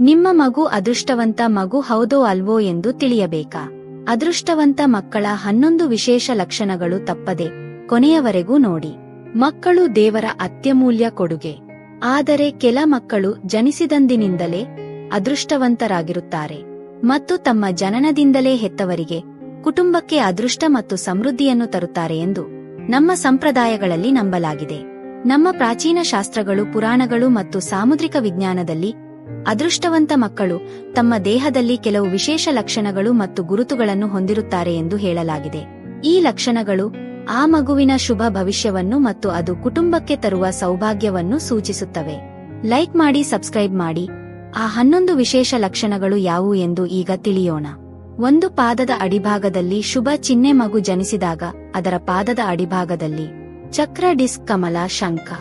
ನಿಮ್ಮ ಮಗು ಅದೃಷ್ಟವಂತ ಮಗು ಹೌದೋ ಅಲ್ವೋ ಎಂದು ತಿಳಿಯಬೇಕಾ? ಅದೃಷ್ಟವಂತ ಮಕ್ಕಳ ಹನ್ನೊಂದು ವಿಶೇಷ ಲಕ್ಷಣಗಳು ತಪ್ಪದೆ, ಕೊನೆಯವರೆಗೂ ನೋಡಿ. ಮಕ್ಕಳು ದೇವರ ಅತ್ಯಮೂಲ್ಯ ಕೊಡುಗೆ. ಆದರೆ ಕೆಲ ಮಕ್ಕಳು ಜನಿಸಿದಂದಿನಿಂದಲೇ ಅದೃಷ್ಟವಂತರಾಗಿರುತ್ತಾರೆ. ಮತ್ತು ತಮ್ಮ ಜನನದಿಂದಲೇ ಹೆತ್ತವರಿಗೆ ಕುಟುಂಬಕ್ಕೆ ಅದೃಷ್ಟ ಮತ್ತು ಸಮೃದ್ಧಿಯನ್ನು ತರುತ್ತಾರೆ ಎಂದು ನಮ್ಮ ಸಂಪ್ರದಾಯಗಳಲ್ಲಿ ನಂಬಲಾಗಿದೆ. ನಮ್ಮ ಪ್ರಾಚೀನ ಶಾಸ್ತ್ರಗಳು, ಪುರಾಣಗಳು ಮತ್ತು ಸಾಮುದ್ರಿಕ ವಿಜ್ಞಾನದಲ್ಲಿ ಅದೃಷ್ಟವಂತ ಮಕ್ಕಳು ತಮ್ಮ ದೇಹದಲ್ಲಿ ಕೆಲವು ವಿಶೇಷ ಲಕ್ಷಣಗಳು ಮತ್ತು ಗುರುತುಗಳನ್ನು ಹೊಂದಿರುತ್ತಾರೆ ಎಂದು ಹೇಳಲಾಗಿದೆ. ಈ ಲಕ್ಷಣಗಳು ಆ ಮಗುವಿನ ಶುಭ ಭವಿಷ್ಯವನ್ನು ಮತ್ತು ಅದು ಕುಟುಂಬಕ್ಕೆ ತರುವ ಸೌಭಾಗ್ಯವನ್ನು ಸೂಚಿಸುತ್ತವೆ. ಲೈಕ್ ಮಾಡಿ, ಸಬ್ಸ್ಕ್ರೈಬ್ ಮಾಡಿ. ಆ ಹನ್ನೊಂದು ವಿಶೇಷ ಲಕ್ಷಣಗಳು ಯಾವುವು ಎಂದು ಈಗ ತಿಳಿಯೋಣ. ಒಂದು ಪಾದದ ಅಡಿಭಾಗದಲ್ಲಿ ಶುಭ ಚಿಹ್ನೆ ಮಗು ಜನಿಸಿದಾಗ ಅದರ ಪಾದದ ಅಡಿಭಾಗದಲ್ಲಿ ಚಕ್ರ ಡಿಸ್ಕ್ ಕಮಲ ಶಂಖ.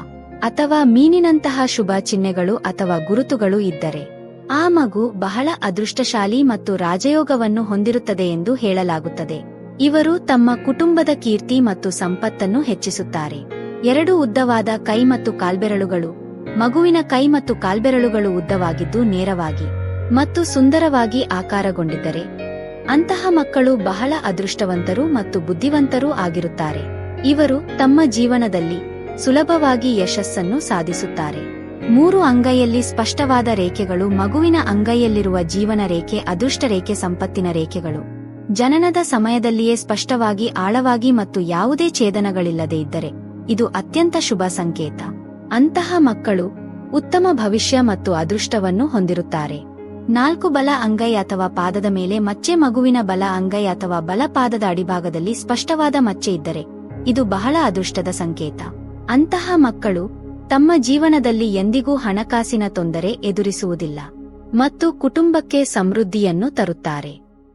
ಅಥವಾ ಮೀನಿನಂತಹ ಶುಭ ಚಿಹ್ನೆಗಳು ಅಥವಾ ಗುರುತುಗಳು ಇದ್ದರೆ, ಆ ಮಗು ಬಹಳ ಅದೃಷ್ಟಶಾಲಿ ಮತ್ತು ರಾಜಯೋಗವನ್ನು ಹೊಂದಿರುತ್ತದೆ ಎಂದು ಹೇಳಲಾಗುತ್ತದೆ. ಇವರು ತಮ್ಮ ಕುಟುಂಬದ ಕೀರ್ತಿ ಮತ್ತು ಸಂಪತ್ತನ್ನು ಹೆಚ್ಚಿಸುತ್ತಾರೆ. ಎರಡು ಉದ್ದವಾದ ಕೈ ಮತ್ತು ಕಾಲ್ಬೆರಳುಗಳು, ಮಗುವಿನ ಕೈ ಮತ್ತು ಕಾಲ್ಬೆರಳುಗಳು ಉದ್ದವಾಗಿದ್ದು ನೇರವಾಗಿ ಮತ್ತು ಸುಂದರವಾಗಿ ಆಕಾರಗೊಂಡಿದ್ದರೆ, ಅಂತಹ ಮಕ್ಕಳು ಬಹಳ ಅದೃಷ್ಟವಂತರು ಮತ್ತು ಬುದ್ಧಿವಂತರೂ ಆಗಿರುತ್ತಾರೆ. ಇವರು ತಮ್ಮ ಜೀವನದಲ್ಲಿ ಸುಲಭವಾಗಿ ಯಶಸ್ಸನ್ನು ಸಾಧಿಸುತ್ತಾರೆ. ಮೂರು ಅಂಗೈಯಲ್ಲಿ ಸ್ಪಷ್ಟವಾದ ರೇಖೆಗಳು ಮಗುವಿನ ಅಂಗೈಯಲ್ಲಿರುವ ಜೀವನ ರೇಖೆ, ಅದೃಷ್ಟ ರೇಖೆ, ಸಂಪತ್ತಿನ ರೇಖೆಗಳು. ಜನನದ ಸಮಯದಲ್ಲಿಯೇ ಸ್ಪಷ್ಟವಾಗಿ, ಆಳವಾಗಿ ಮತ್ತು ಯಾವುದೇ ಛೇದನಗಳಿಲ್ಲದೆ ಇದ್ದರೆ ಇದು ಅತ್ಯಂತ ಶುಭ ಸಂಕೇತ. ಅಂತಹ ಮಕ್ಕಳು ಉತ್ತಮ ಭವಿಷ್ಯ ಮತ್ತು ಅದೃಷ್ಟವನ್ನು ಹೊಂದಿರುತ್ತಾರೆ. ನಾಲ್ಕು ಬಲ ಅಂಗೈ ಅಥವಾ ಪಾದದ ಮೇಲೆ ಮಚ್ಚೆ ಮಗುವಿನ ಬಲ ಅಂಗೈ ಅಥವಾ ಬಲ ಪಾದದ ಅಡಿಭಾಗದಲ್ಲಿ ಸ್ಪಷ್ಟವಾದ ಮಚ್ಚೆ ಇದ್ದರೆ ಇದು ಬಹಳ ಅದೃಷ್ಟದ ಸಂಕೇತ. ಅಂತಹ ಮಕ್ಕಳು ತಮ್ಮ ಜೀವನದಲ್ಲಿ ಎಂದಿಗೂ ಹಣಕಾಸಿನ ತೊಂದರೆ ಎದುರಿಸುವುದಿಲ್ಲ ಮತ್ತು ಕುಟುಂಬಕ್ಕೆ ಸಮೃದ್ಧಿಯನ್ನು ತರುತ್ತಾರೆ.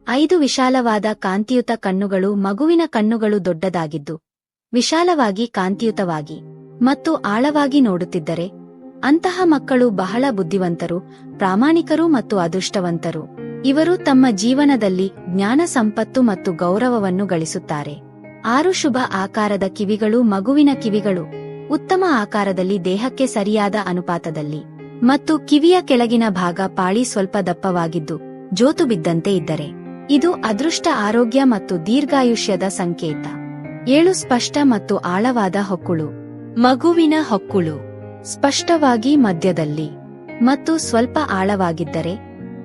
ಐದು ವಿಶಾಲವಾದ ಕಾಂತಿಯುತ ಕಣ್ಣುಗಳು ಮಗುವಿನ ಕಣ್ಣುಗಳು ದೊಡ್ಡದಾಗಿದ್ದು, ವಿಶಾಲವಾಗಿ ಕಾಂತಿಯುತವಾಗಿ ಮತ್ತು ಆಳವಾಗಿ ನೋಡುತ್ತಿದ್ದರೆ, ಅಂತಹ ಮಕ್ಕಳು ಬಹಳ ಬುದ್ಧಿವಂತರು, ಪ್ರಾಮಾಣಿಕರು ಮತ್ತು ಅದೃಷ್ಟವಂತರು. ಇವರು ತಮ್ಮ ಜೀವನದಲ್ಲಿ ಜ್ಞಾನ ಸಂಪತ್ತು ಮತ್ತು ಗೌರವವನ್ನು ಗಳಿಸುತ್ತಾರೆ. ಆರು ಶುಭ ಆಕಾರದ ಕಿವಿಗಳು ಮಗುವಿನ ಕಿವಿಗಳು. ಉತ್ತಮ ಆಕಾರದಲ್ಲಿ ದೇಹಕ್ಕೆ ಸರಿಯಾದ ಅನುಪಾತದಲ್ಲಿ. ಮತ್ತು ಕಿವಿಯ ಕೆಳಗಿನ ಭಾಗ ಪಾಳಿ ಸ್ವಲ್ಪ ದಪ್ಪವಾಗಿದ್ದು, ಜೋತು ಬಿದ್ದಂತೆ ಇದ್ದರೆ. ಇದು ಅದೃಷ್ಟ ಆರೋಗ್ಯ ಮತ್ತು ದೀರ್ಘಾಯುಷ್ಯದ ಸಂಕೇತ. ಏಳು ಸ್ಪಷ್ಟ ಮತ್ತು ಆಳವಾದ ಹೊಕ್ಕುಳು. ಮಗುವಿನ ಹೊಕ್ಕುಳು. ಸ್ಪಷ್ಟವಾಗಿ ಮಧ್ಯದಲ್ಲಿ. ಮತ್ತು ಸ್ವಲ್ಪ ಆಳವಾಗಿದ್ದರೆ,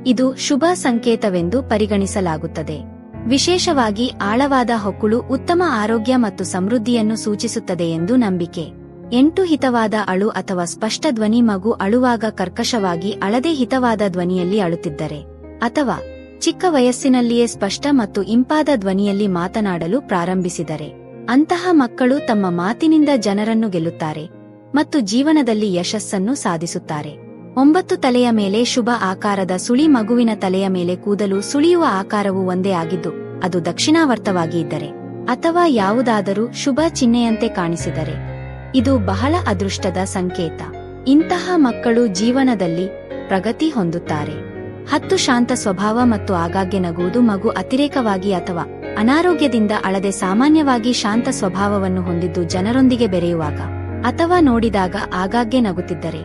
ಇದು ಶುಭ ಸಂಕೇತವೆಂದು ಪರಿಗಣಿಸಲಾಗುತ್ತದೆ. ವಿಶೇಷವಾಗಿ ಆಳವಾದ ಹೊಕ್ಕುಳು ಉತ್ತಮ ಆರೋಗ್ಯ ಮತ್ತು ಸಮೃದ್ಧಿಯನ್ನು ಸೂಚಿಸುತ್ತದೆ ಎಂದು ನಂಬಿಕೆ. ಎಂಟು ಹಿತವಾದ ಅಳು ಅಥವಾ ಸ್ಪಷ್ಟ ಧ್ವನಿ ಮಗು ಅಳುವಾಗ ಕರ್ಕಶವಾಗಿ ಅಳದೆ ಹಿತವಾದ ಧ್ವನಿಯಲ್ಲಿ ಅಳುತ್ತಿದ್ದರೆ, ಅಥವಾ ಚಿಕ್ಕ ವಯಸ್ಸಿನಲ್ಲಿಯೇ ಸ್ಪಷ್ಟ ಮತ್ತು ಇಂಪಾದ ಧ್ವನಿಯಲ್ಲಿ ಮಾತನಾಡಲು ಪ್ರಾರಂಭಿಸಿದರೆ, ಅಂತಹ ಮಕ್ಕಳು ತಮ್ಮ ಮಾತಿನಿಂದ ಜನರನ್ನು ಗೆಲ್ಲುತ್ತಾರೆ ಮತ್ತು ಜೀವನದಲ್ಲಿ ಯಶಸ್ಸನ್ನು ಸಾಧಿಸುತ್ತಾರೆ. ಒಂಬತ್ತು ತಲೆಯ ಮೇಲೆ ಶುಭ ಆಕಾರದ ಸುಳಿ ಮಗುವಿನ ತಲೆಯ ಮೇಲೆ ಕೂದಲು ಸುಳಿಯುವ ಆಕಾರವು ಒಂದೇ ಆಗಿದ್ದು, ಅದು ದಕ್ಷಿಣಾವರ್ತವಾಗಿ ಇದ್ದರೆ, ಅಥವಾ ಯಾವುದಾದರೂ ಶುಭ ಚಿಹ್ನೆಯಂತೆ ಕಾಣಿಸಿದರೆ. ಇದು ಬಹಳ ಅದೃಷ್ಟದ ಸಂಕೇತ. ಇಂತಹ ಮಕ್ಕಳು ಜೀವನದಲ್ಲಿ ಪ್ರಗತಿ ಹೊಂದುತ್ತಾರೆ. ಹತ್ತು ಶಾಂತ ಸ್ವಭಾವ ಮತ್ತು ಆಗಾಗ್ಗೆ ನಗುವುದು ಮಗು ಅತಿರೇಕವಾಗಿ ಅಥವಾ ಅನಾರೋಗ್ಯದಿಂದ ಅಳದೆ ಸಾಮಾನ್ಯವಾಗಿ ಶಾಂತ ಸ್ವಭಾವವನ್ನು ಹೊಂದಿದ್ದು ಜನರೊಂದಿಗೆ ಬೆರೆಯುವಾಗ ಅಥವಾ ನೋಡಿದಾಗ ಆಗಾಗ್ಗೆ ನಗುತ್ತಿದ್ದರೆ.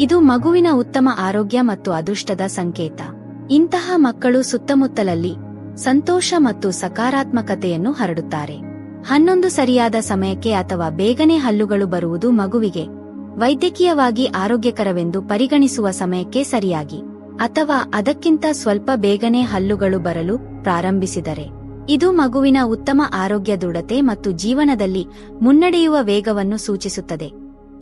ಇದು ಮಗುವಿನ ಉತ್ತಮ ಆರೋಗ್ಯ ಮತ್ತು ಅದೃಷ್ಟದ ಸಂಕೇತ. ಇಂತಹ ಮಕ್ಕಳು ಸುತ್ತಮುತ್ತಲಲ್ಲಿ ಸಂತೋಷ ಮತ್ತು ಸಕಾರಾತ್ಮಕತೆಯನ್ನು ಹರಡುತ್ತಾರೆ. ಹನ್ನೊಂದು ಸರಿಯಾದ ಸಮಯಕ್ಕೆ ಅಥವಾ ಬೇಗನೆ ಹಲ್ಲುಗಳು ಬರುವುದು ಮಗುವಿಗೆ ವೈದ್ಯಕೀಯವಾಗಿ ಆರೋಗ್ಯಕರವೆಂದು ಪರಿಗಣಿಸುವ ಸಮಯಕ್ಕೆ ಸರಿಯಾಗಿ. ಅಥವಾ ಅದಕ್ಕಿಂತ ಸ್ವಲ್ಪ ಬೇಗನೆ ಹಲ್ಲುಗಳು ಬರಲು ಪ್ರಾರಂಭಿಸಿದರೆ. ಇದು ಮಗುವಿನ ಉತ್ತಮ ಆರೋಗ್ಯ ದೃಢತೆ ಮತ್ತು ಜೀವನದಲ್ಲಿ ಮುನ್ನಡೆಯುವ ವೇಗವನ್ನು ಸೂಚಿಸುತ್ತದೆ.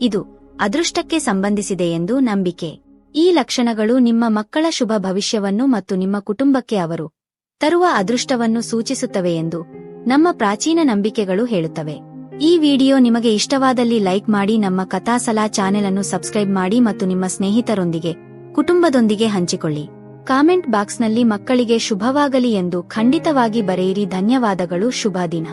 ಇದು ಅದೃಷ್ಟಕ್ಕೆ ಸಂಬಂಧಿಸಿದೆ ಎಂದು ನಂಬಿಕೆ. ಈ ಲಕ್ಷಣಗಳು ನಿಮ್ಮ ಮಕ್ಕಳ ಶುಭ ಭವಿಷ್ಯವನ್ನು ಮತ್ತು ನಿಮ್ಮ ಕುಟುಂಬಕ್ಕೆ ಅವರು ತರುವ ಅದೃಷ್ಟವನ್ನು ಸೂಚಿಸುತ್ತವೆ ಎಂದು ನಮ್ಮ ಪ್ರಾಚೀನ ನಂಬಿಕೆಗಳು ಹೇಳುತ್ತವೆ. ಈ ವಿಡಿಯೋ ನಿಮಗೆ ಇಷ್ಟವಾದಲ್ಲಿ ಲೈಕ್ ಮಾಡಿ ನಮ್ಮ ಕಥಾಸಲಾ ಚಾನೆಲ್ ಅನ್ನು ಸಬ್ಸ್ಕ್ರೈಬ್ ಮಾಡಿ ಮತ್ತು ನಿಮ್ಮ ಸ್ನೇಹಿತರೊಂದಿಗೆ, ಕುಟುಂಬದೊಂದಿಗೆ ಹಂಚಿಕೊಳ್ಳಿ. ಕಾಮೆಂಟ್ ಬಾಕ್ಸ್ನಲ್ಲಿ ಮಕ್ಕಳಿಗೆ ಶುಭವಾಗಲಿ ಎಂದು ಖಂಡಿತವಾಗಿ ಬರೆಯಿರಿ. ಧನ್ಯವಾದಗಳು. ಶುಭ ದಿನ.